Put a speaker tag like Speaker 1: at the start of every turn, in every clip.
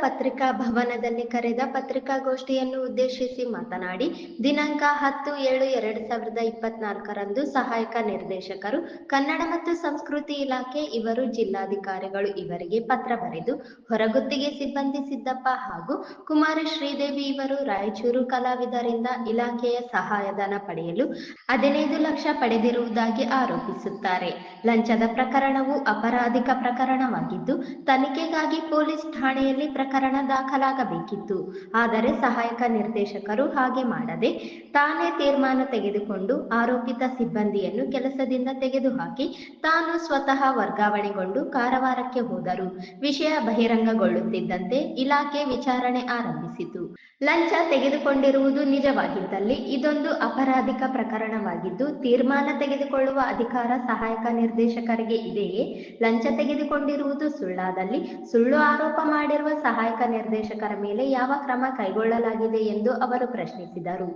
Speaker 1: ಪತ್ರಿಕಾ ಭವನದಲ್ಲಿ ಕರೆದ ಪತ್ರಿಕಾಗೋಷ್ಠಿಯನ್ನು ಉದ್ದೇಶಿಸಿ ಮಾತನಾಡಿ, ದಿನಾಂಕ ಹತ್ತು ಏಳು ಎರಡ್ ಸಾವಿರದ ಇಪ್ಪತ್ನಾಲ್ಕರಂದು ಸಹಾಯಕ ನಿರ್ದೇಶಕರು, ಕನ್ನಡ ಮತ್ತು ಸಂಸ್ಕೃತಿ ಇಲಾಖೆ, ಇವರು ಜಿಲ್ಲಾಧಿಕಾರಿಗಳು ಇವರಿಗೆ ಪತ್ರ ಬರೆದು, ಹೊರಗುತ್ತಿಗೆ ಸಿಬ್ಬಂದಿ ಸಿದ್ದಪ್ಪ ಹಾಗೂ ಕುಮಾರ ಶ್ರೀದೇವಿ ಇವರು ರಾಯಚೂರು ಕಲಾವಿದರಿಂದ ಇಲಾಖೆಯ ಸಹಾಯಧನ ಪಡೆಯಲು ಹದಿನೈದು ಲಕ್ಷ ಪಡೆದಿರುವುದಾಗಿ ಆರೋಪಿಸುತ್ತಾರೆ. ಲಂಚದ ಪ್ರಕರಣವು ಅಪರಾಧಿಕ ಪ್ರಕರಣವಾಗಿದ್ದು, ತನಿಖೆಗಾಗಿ ಪೊಲೀಸ್ ಠಾಣೆಯಲ್ಲಿ ಪ್ರಕರಣ ದಾಖಲಾಗಬೇಕಿತ್ತು. ಆದರೆ ಸಹಾಯಕ ನಿರ್ದೇಶಕರು ಹಾಗೆ ಮಾಡದೆ ತಾನೇ ತೀರ್ಮಾನ ತೆಗೆದುಕೊಂಡು ಆರೋಪಿತ ಸಿಬ್ಬಂದಿಯನ್ನು ಕೆಲಸದಿಂದ ತೆಗೆದುಹಾಕಿ ತಾನು ಸ್ವತಃ ವರ್ಗಾವಣೆಗೊಂಡು ಕಾರವಾರಕ್ಕೆ ಹೋದರು. ವಿಷಯ ಬಹಿರಂಗಗೊಳ್ಳುತ್ತಿದ್ದಂತೆ ಇಲಾಖೆ ವಿಚಾರಣೆ ಆರಂಭಿಸಿತು. ಲಂಚ ತೆಗೆದುಕೊಂಡಿರುವುದು ನಿಜವಾಗಿದ್ದಲ್ಲಿ ಇದೊಂದು ಅಪರಾಧಿಕ ಪ್ರಕರಣವಾಗಿದ್ದು, ತೀರ್ಮಾನ ತೆಗೆದುಕೊಳ್ಳುವ ಅಧಿಕಾರ ಸಹಾಯಕ ನಿರ್ದೇಶಕರಿಗೆ ಇದೆಯೇ? ಲಂಚ ತೆಗೆದುಕೊಂಡಿರುವುದು ಸುಳ್ಳಾದಲ್ಲಿ ಸುಳ್ಳು ಆರೋಪ ಮಾಡಿರುವ ಸಹಾಯಕ ನಿರ್ದೇಶಕರ ಮೇಲೆ ಯಾವ ಕ್ರಮ ಕೈಗೊಳ್ಳಲಾಗಿದೆ ಎಂದು ಅವರು ಪ್ರಶ್ನಿಸಿದರು.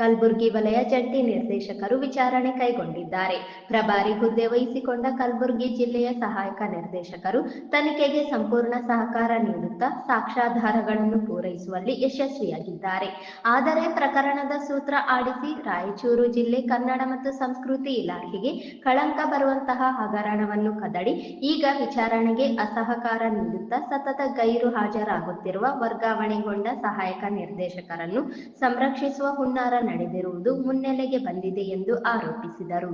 Speaker 1: ಕಲಬುರಗಿ ವಲಯ ಜಂಟಿ ನಿರ್ದೇಶಕರು ವಿಚಾರಣೆ ಕೈಗೊಂಡಿದ್ದಾರೆ. ಪ್ರಭಾರಿ ಹುದ್ದೆ ವಹಿಸಿಕೊಂಡ ಕಲಬುರಗಿ ಜಿಲ್ಲೆಯ ಸಹಾಯಕ ನಿರ್ದೇಶಕರು ತನಿಖೆಗೆ ಸಂಪೂರ್ಣ ಸಹಕಾರ ನೀಡುತ್ತಾ ಸಾಕ್ಷ್ಯಾಧಾರಗಳನ್ನು ಪೂರೈಸುವಲ್ಲಿ ಯಶಸ್ವಿಯಾಗಿದ್ದಾರೆ. ಆದರೆ ಪ್ರಕರಣದ ಸೂತ್ರ ಆಡಿಸಿ ರಾಯಚೂರು ಜಿಲ್ಲೆ ಕನ್ನಡ ಮತ್ತು ಸಂಸ್ಕೃತಿ ಇಲಾಖೆಗೆ ಕಳಂಕ ಬರುವಂತಹ ಹಗರಣವನ್ನು ಕದಡಿ, ಈಗ ವಿಚಾರಣೆಗೆ ಅಸಹಕಾರ ನೀಡುತ್ತಾ ಸತತ ಗೈರು ಹಾಜರಾಗುತ್ತಿರುವ ವರ್ಗಾವಣೆಗೊಂಡ ಸಹಾಯಕ ನಿರ್ದೇಶಕರನ್ನು ಸಂರಕ್ಷಿಸುವ ಹುನ್ನಾರ ನಡೆದಿರುವುದು ಮುನ್ನೆಲೆಗೆ ಬಂದಿದೆ ಎಂದು ಆರೋಪಿಸಿದರು.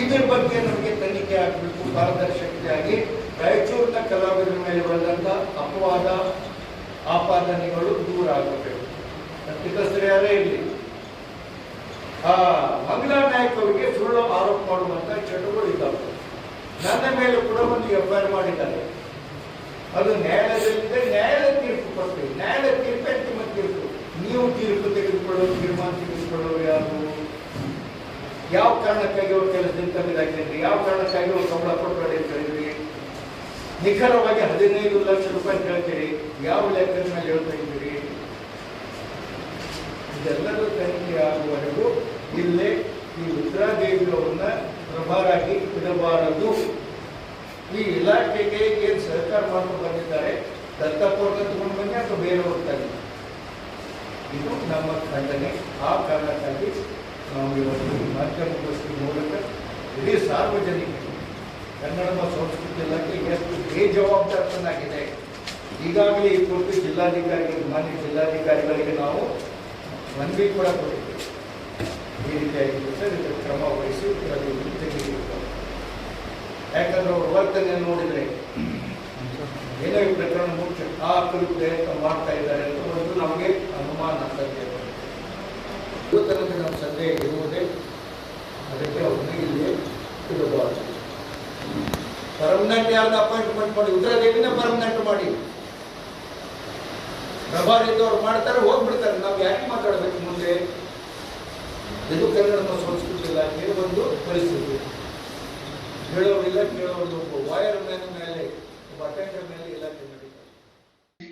Speaker 2: ಇದರ ಬಗ್ಗೆ ನಮಗೆ ತನಿಖೆ ಆಗಬೇಕು, ಪಾರದರ್ಶಕತೆಯಾಗಿ ರಾಯಚೂರಿನ ಕಲಾವಿದರ ಮೇಲೆ ಅಪವಾದ ಆಪಾದನೆಗಳು ದೂರ ಆಗಬೇಕು ತಪ್ಪಿತಸ್ಥರು ಇರಲಿ. ಆ ಮಂಗಳಾ ನಾಯಕ್ ಅವರಿಗೆ ಸುಳ್ಳು ಆರೋಪ ಮಾಡುವಂತ ಚಟುಗಳು ಇದ್ದಾವೆ. ನನ್ನ ಮೇಲೆ ಕೂಡ ಒಂದು ಎಫ್ ಐ ಮಾಡಿದ್ದಾರೆ. ಅದು ನ್ಯಾಯಾಲಯದಲ್ಲಿದೆ ನ್ಯಾಯಾಲಯ ತೀರ್ಪು ಕೊಡ್ತೀವಿ. ನ್ಯಾಯಾಲಯ ತೀರ್ಪು ಅಂತಿಮ ತೀರ್ಪು. ನೀವು ತೀರ್ಪು ತೆಗೆದುಕೊಳ್ಳೋದು ತೀರ್ಮಾನ ತೆಗೆದುಕೊಳ್ಳೋರು ಯಾರು? ಯಾವ ಕಾರಣಕ್ಕಾಗಿ ಅವ್ರ ಕೆಲಸದಿಂದ ತೆಗೆದಾಕಿದ್ರಿ ಯಾವ ಕಾರಣಕ್ಕಾಗಿ ಅವ್ರು ಸಂಬಳ ಕೊಟ್ಟು ನಿಖರವಾಗಿ ಹದಿನೈದು ಲಕ್ಷ ರೂಪಾಯಿ ಕೇಳ್ತೀರಿ. ಯಾವ ಲೆಕ್ಕದ ಮೇಲೆ ಹೇಳ್ತಾ ಇದ್ದೀರಿ? ಇದೆಲ್ಲರೂ ತನಿಖೆ ಆಗುವವರೆಗೂ ಇಲ್ಲೇ ಈ ರುದ್ರಾದೇವಿ ಅವ್ರನ್ನ ಪ್ರಭಾರಾಗಿ ಇಡಬಾರದು. ಈ ಇಲಾಖೆಗೆ ಏನು ಸಹಕಾರ ಮಾಡ್ಕೊಂಡು ಬಂದಿದ್ದಾರೆ? ದತ್ತಪೂರ್ವ ತಗೊಂಡು ಬನ್ನಿ ಅಥವಾ ಬೇರೆ ಹೋಗ್ತಾರೆ ಇದು ನಮ್ಮ ಖಂಡನೆ. ಆ ಕಾರಣಕ್ಕಾಗಿ ನಾವು ಇವತ್ತು ಮಾಧ್ಯಮ ಮೂಲಕ ಇಡೀ ಸಾರ್ವಜನಿಕರಿಗೆ ಕನ್ನಡ ಮತ್ತು ಸಂಸ್ಕೃತಿ ಇಲಾಖೆ ಎಷ್ಟು ಬೇಜವಾಬ್ದಾರನಾಗಿದೆ ಈಗಾಗಲೇ ಈ ಕುರಿತು ಜಿಲ್ಲಾಧಿಕಾರಿಗಳಿಗೆ ಮಾನ್ಯ ಜಿಲ್ಲಾಧಿಕಾರಿಗಳಿಗೆ ನಾವು ಮನವಿ ಕೂಡ ಕೊಟ್ಟಿದ್ದೇವೆ. ಈ ರೀತಿಯಾಗಿ ಸರ್ ಇದಕ್ಕೆ ಕ್ರಮ ವಹಿಸಿ ಅದನ್ನು ಯಾಕಂದ್ರೆ ಅವ್ರ ವರ್ತನೆ ನೋಡಿದ್ರೆ ಏನೋ ಈ ಪ್ರಕರಣ ಮುಖ್ಯ ಆ ಕುರಿತು ಪ್ರಯತ್ನ ಮಾಡ್ತಾ ಇದ್ದಾರೆ ಅಂತ ಒಂದು ನಮಗೆ ಅನುಮಾನ ಸಂದೇಹ ಪರ್ಮನೆಂಟ್ ಯಾರನ್ನ ಅಪಾಯಿಂಟ್ಮೆಂಟ್ ಮಾಡಿ ಉತ್ತರದೇವಿನ ಪರ್ಮನೆಂಟ್ ಮಾಡಿ. ಪ್ರಭಾರಿ ಇದ್ದವ್ರು ಮಾಡ್ತಾರೆ, ಹೋಗ್ಬಿಡ್ತಾರೆ. ನಾವು ಯಾಕೆ ಮಾತಾಡಬೇಕು ಮುಂದೆ? ಇದು ಕನ್ನಡ ಸಂಸ್ಕೃತಿ ಇಲಾಖೆ ಒಂದು ಪರಿಸ್ಥಿತಿ. ಹೇಳೋರಿಲ್ಲ, ಕೇಳೋರು ಒಬ್ಬ ವಾಯರ್ ಮ್ಯಾನ್ ಮೇಲೆ ಒಬ್ಬ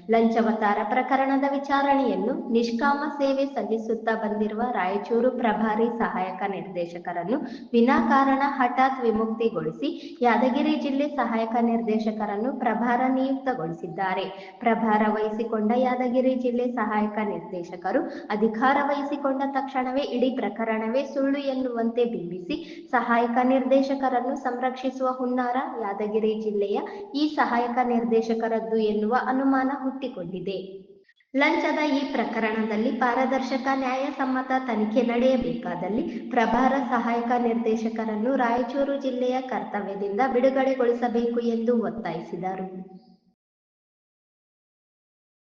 Speaker 1: ಲಂಚವತಾರ ಪ್ರಕರಣದ ವಿಚಾರಣೆಯನ್ನು ನಿಷ್ಕಾಮ ಸೇವೆ ಸಲ್ಲಿಸುತ್ತಾ ಬಂದಿರುವ ರಾಯಚೂರು ಪ್ರಭಾರಿ ಸಹಾಯಕ ನಿರ್ದೇಶಕರನ್ನು ವಿನಾಕಾರಣ ಹಠಾತ್ ವಿಮುಕ್ತಿಗೊಳಿಸಿ ಯಾದಗಿರಿ ಜಿಲ್ಲೆ ಸಹಾಯಕ ನಿರ್ದೇಶಕರನ್ನು ಪ್ರಭಾರ ನಿಯುಕ್ತಗೊಳಿಸಿದ್ದಾರೆ. ಪ್ರಭಾರ ವಹಿಸಿಕೊಂಡ ಯಾದಗಿರಿ ಜಿಲ್ಲೆ ಸಹಾಯಕ ನಿರ್ದೇಶಕರು ಅಧಿಕಾರ ವಹಿಸಿಕೊಂಡ ತಕ್ಷಣವೇ ಇಡೀ ಪ್ರಕರಣವೇ ಸುಳ್ಳು ಎನ್ನುವಂತೆ ಬಿಂಬಿಸಿ ಸಹಾಯಕ ನಿರ್ದೇಶಕರನ್ನು ಸಂರಕ್ಷಿಸುವ ಹುನ್ನಾರ ಯಾದಗಿರಿ ಜಿಲ್ಲೆಯ ಈ ಸಹಾಯಕ ನಿರ್ದೇಶಕರದ್ದು ಎನ್ನುವ ಅನುಮಾನ ಹುಟ್ಟಿಕೊಂಡಿದೆ ಲಂಚದ ಈ ಪ್ರಕರಣದಲ್ಲಿ ಪಾರದರ್ಶಕ, ನ್ಯಾಯಸಮ್ಮತ ತನಿಖೆ ನಡೆಯಬೇಕಾದಲ್ಲಿ ಪ್ರಭಾರ ಸಹಾಯಕ ನಿರ್ದೇಶಕರನ್ನು ರಾಯಚೂರು ಜಿಲ್ಲೆಯ ಕರ್ತವ್ಯದಿಂದ ಬಿಡುಗಡೆಗೊಳಿಸಬೇಕು ಎಂದು ಒತ್ತಾಯಿಸಿದರು.